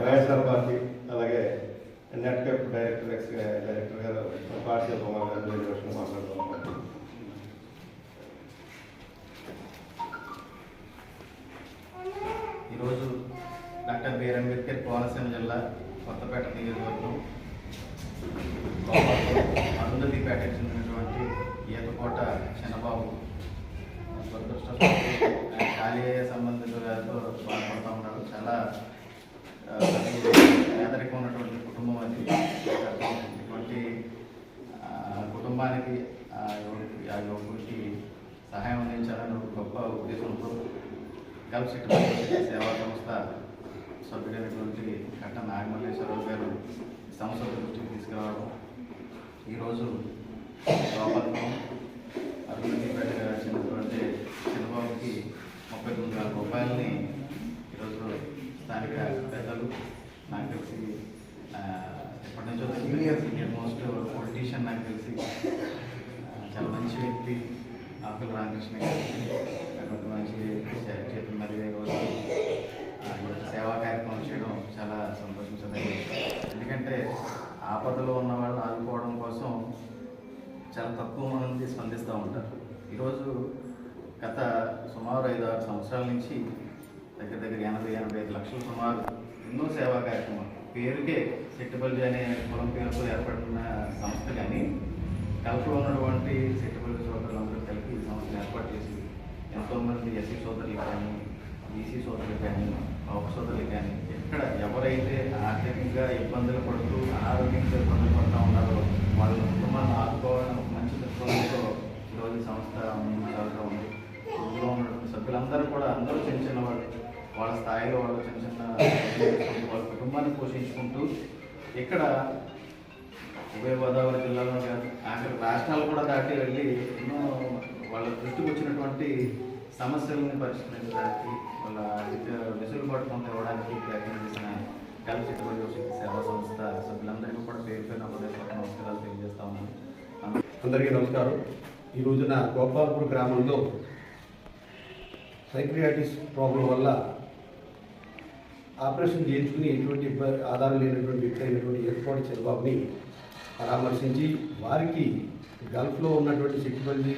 YSR party అలాగే net cap director ex director గారు party Kumar గారు రెండు మాట్లాడుతున్నాం ఈరోజు డాక్టర్ బిఆర్ అంబేద్కర్ కోనసీమ జిల్లా కొత్తపేట నియోజకవర్గం అరుంధతిపేట చెందినటువంటి ఈతకోట చిన్నబాబు దురదృష్ట ఆయన కాలేయ సంబంధిత వ్యాధితో చాలా పేదరికం ఉన్నటువంటి కుటుంబం అది. ఇటువంటి కుటుంబానికి ఆ యువకుడికి ఆ యువకుడికి సహాయం అందించాలని ఒక గొప్ప ఉద్దేశంతో గల్ఫ్ సేవా సంస్థ సభ్యుడైనటువంటి కట్ట నాగమల్లేశ్వరరావు గారు సంస్థ దృష్టికి తీసుకురావడం. ఈరోజు లోపల అభివృద్ధి చెందినటువంటి చంద్రబాబుకి ముప్పై తొమ్మిది వేల రూపాయలని ఈరోజు స్థానిక పెద్దలు నాకు తెలిసి ఆ, ఎప్పటి నుంచో తెలిసి సీనియర్ మోస్ట్ పొలిటీషియన్ నాకు తెలిసి. చాలా మంచి వ్యక్తి ఆకుల రామకృష్ణ గారు. కొంత మంచి చే- చేతుల మరి సేవా కార్యక్రమం చేయడం చాలా సంతోషించదగ్గది ఎందుకంటే ఆపదలో ఉన్న వాళ్ళు ఆదుకోవడం కోసం చాలా తక్కువ మంది స్పందిస్తూ ఉంటారు. ఈరోజు గత సుమారు ఐదు ఆరు సంవత్సరాల నుంచి దగ్గర దగ్గర ఎనభై ఎనభై ఐదు లక్షల సుమారు ఎన్నో సేవా కార్యక్రమాలు పేరుకే సెట్టుబల్జీ అనే కులం పేరుతో ఏర్పడిన సంస్థ కానీ కలపలో ఉన్నటువంటి సెట్టుబల్జీ సోదరులందరూ కలిపి ఈ సంస్థను ఏర్పాటు చేసి ఎంతోమంది ఎస్సీ సోదరులు కానీ బీసీ సోదరులు కానీ పౌర సోదరులు కానీ ఎక్కడ ఎవరైతే ఆర్థికంగా ఇబ్బందులు పడుతూ అనారోగ్యంగా ఇబ్బందులు పడుతూ ఉన్నారో వాళ్ళ కుటుంబాన్ని ఆదుకోవాలని ఒక మంచి దృక్పథంతో ఈరోజు సంస్థ ముందుకు ఉంది. ఇందులో ఉన్నటువంటి సభ్యులందరూ కూడా అందరూ చిన్న చిన్న వాళ్ళు వాళ్ళ స్థాయిలో వాళ్ళు చిన్న చిన్న వాళ్ళ పోషించుకుంటూ ఇక్కడ ఉభయ గోదావరి జిల్లాలో కాదు అక్కడ రాష్ట్రాలు కూడా దాటి వెళ్ళి ఎన్నో వాళ్ళ దృష్టికి వచ్చినటువంటి సమస్యలను పరిష్కరించడానికి వాళ్ళ వెసులుబాటు పొంది ఇవ్వడానికి ప్రయత్నం చేసిన కలిసి శక్తి సేవా సంస్థ సభ్యులందరికీ కూడా పేరు పేరు హృదయపూర్వక నమస్కారాలు తెలియజేస్తా ఉన్నాను. అందరికీ నమస్కారం. ఈ రోజున గోపాల్పూర్ గ్రామంలో సైక్రియాటిస్ ప్రాబ్లం వల్ల ఆపరేషన్ చేయించుకుని ఎటువంటి ఆధారం లేనటువంటి వ్యక్తి అయినటువంటి ఏర్పాటు చంద్రబాబుని పరామర్శించి వారికి గల్ఫ్లో ఉన్నటువంటి శక్తిపల్లి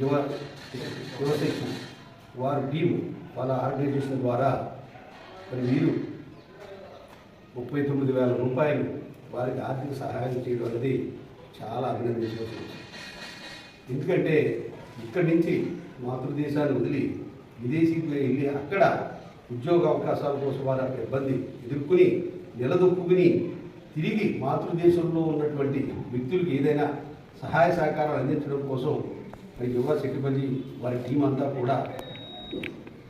యువ యువశక్తి వారు టీం వాళ్ళ ఆర్గనైజేషన్ ద్వారా మరి మీరు ముప్పై తొమ్మిది వేల రూపాయలు వారికి ఆర్థిక సహాయం చేయడం అనేది చాలా అభినందించవలసి ఎందుకంటే ఇక్కడి నుంచి మాతృదేశాన్ని వదిలి విదేశీకి వెళ్ళి అక్కడ ఉద్యోగ అవకాశాల కోసం వారు అక్కడ ఇబ్బంది ఎదుర్కొని నిలదొక్కుని తిరిగి మాతృదేశంలో ఉన్నటువంటి వ్యక్తులకు ఏదైనా సహాయ సహకారం అందించడం కోసం మరి యువ శక్తిపల్లి వారి టీం అంతా కూడా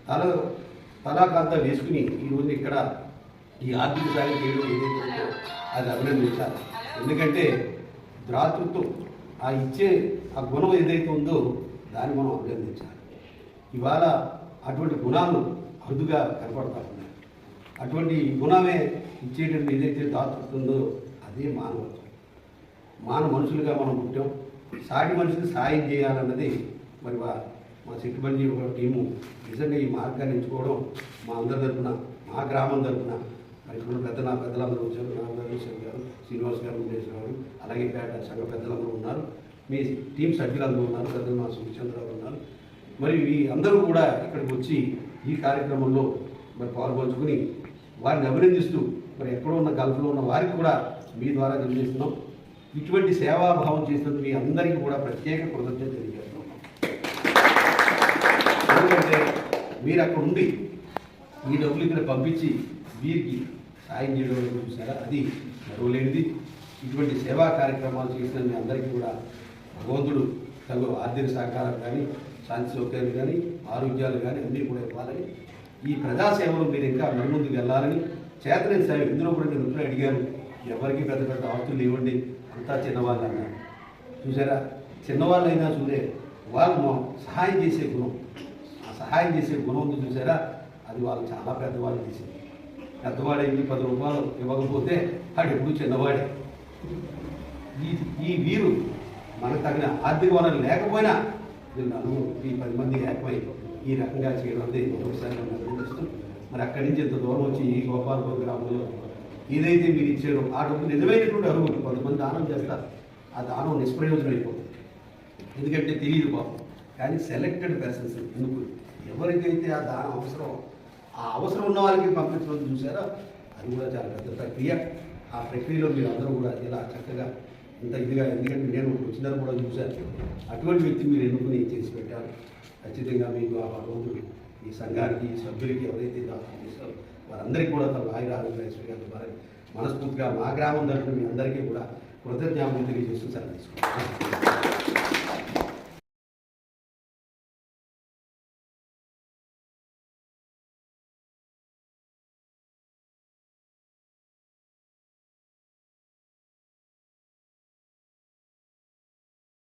తల తలాకాంతా వేసుకుని ఈరోజు ఇక్కడ ఈ ఆర్థిక సాయం చేయడం ఏదైతే ఉందో అది అభినందించాలి. ఎందుకంటే ద్రాతృత్వం ఆ ఇచ్చే ఆ గుణం ఏదైతే ఉందో దాన్ని మనం అభినందించాలి. ఇవాళ అటువంటి గుణాలు అరుదుగా కనపడతా ఉన్నాయి అటువంటి గుణమే ఇచ్చేటువంటి ఏదైతే దాతృత్వం అదే మానవత్వం మాన మనుషులుగా మనం పుట్టాం. సాటి మనిషికి సాయం చేయాలన్నది మరి మా మా సిట్టుబండి టీము నిజంగా ఈ మార్గాన్ని ఎంచుకోవడం మా అందరి తరఫున మా గ్రామం తరఫున మరి ఇప్పుడు పెద్ద నా పెద్దలందరూ వచ్చారు. నాగేశ్వర గారు శ్రీనివాస్ గారు ఉండేశ్వర గారు అలాగే పేట సంఘ పెద్దలందరూ ఉన్నారు. మీ టీం సభ్యులందరూ ఉన్నారు. పెద్దలు మా సుచంద్రరావు ఉన్నారు. మరి ఈ అందరూ కూడా ఇక్కడికి వచ్చి ఈ కార్యక్రమంలో మరి పాల్గొంచుకుని వారిని అభినందిస్తూ మరి ఎక్కడో ఉన్న గల్ఫ్లో ఉన్న వారికి కూడా మీ ద్వారా తెలియజేస్తున్నాం. ఇటువంటి సేవాభావం చేసినందుకు మీ అందరికీ కూడా ప్రత్యేక కృతజ్ఞత తెలియజేస్తున్నాం. ఎందుకంటే మీరు అక్కడ ఉండి ఈ డబ్బులు ఇక్కడ పంపించి వీరికి సాయం చేయడం చూసారా అది మరవలేనిది ఇటువంటి సేవా కార్యక్రమాలు చేసిన మీ అందరికీ కూడా భగవంతుడు తగు ఆర్థిక సహకారం కానీ శాంతి సౌకర్యాలు కానీ ఆరోగ్యాలు కానీ అన్నీ కూడా ఇవ్వాలని ఈ ప్రజాసేవలు మీరు ఇంకా ముందుకు వెళ్ళాలని చేతనే సేవ ఇందులో కూడా నేను ఇప్పుడు అడిగాను. ఎవరికి పెద్ద పెద్ద ఆస్తులు ఇవ్వండి అంతా చిన్నవాళ్ళు అన్నారు చూసారా? చిన్నవాళ్ళైనా చూడే వాళ్ళు సహాయం చేసే గుణం ఆ సహాయం చేసే గుణం ఉంది చూసారా? అది వాళ్ళు చాలా పెద్దవాళ్ళు చేసింది. పెద్దవాడు ఎన్ని పది రూపాయలు ఇవ్వకపోతే వాడు ఎప్పుడు చిన్నవాడే. ఈ ఈ వీరు మనకు తగిన ఆర్థిక వనరు లేకపోయినా వీళ్ళు నలుగురు ఈ పది మంది ఏకమై ఈ రకంగా చేయడం అనేది ఒకసారి మనం మరి అక్కడి నుంచి ఇంత దూరం వచ్చి ఈ గోపాలపూర్ గ్రామంలో ఏదైతే మీరు ఇచ్చారో ఆ డబ్బు నిజమైనటువంటి అరువు కొంతమంది దానం చేస్తారు. ఆ దానం నిష్ప్రయోజనం అయిపోతుంది. ఎందుకంటే తెలియదు పాపం. కానీ సెలెక్టెడ్ పర్సన్స్ ఎందుకు? ఎవరికైతే ఆ దానం అవసరం ఆ అవసరం ఉన్న వాళ్ళకి పంపించడం చూసారో? అది కూడా చాలా పెద్ద ప్రక్రియ. ఆ ప్రక్రియలో మీరు అందరూ కూడా ఇలా చక్కగా ఇంత ఇదిగా ఎందుకంటే నేను వచ్చిన కూడా చూశాను అటువంటి వ్యక్తి మీరు ఎన్నుకుని చేసి పెట్టారు? ఖచ్చితంగా మీకు ఆ భగవంతుడు ఈ సంఘానికి ఈ సభ్యులకి ఎవరైతే దానం చేస్తారో వారందరికీ కూడా తమ ఆయుర ఆరోగ్య వారి మనస్ఫూర్తిగా మా గ్రామం తరఫున మీ అందరికీ కూడా కృతజ్ఞాపం తెలియజేస్తూ సెలవు తీసుకుంటాను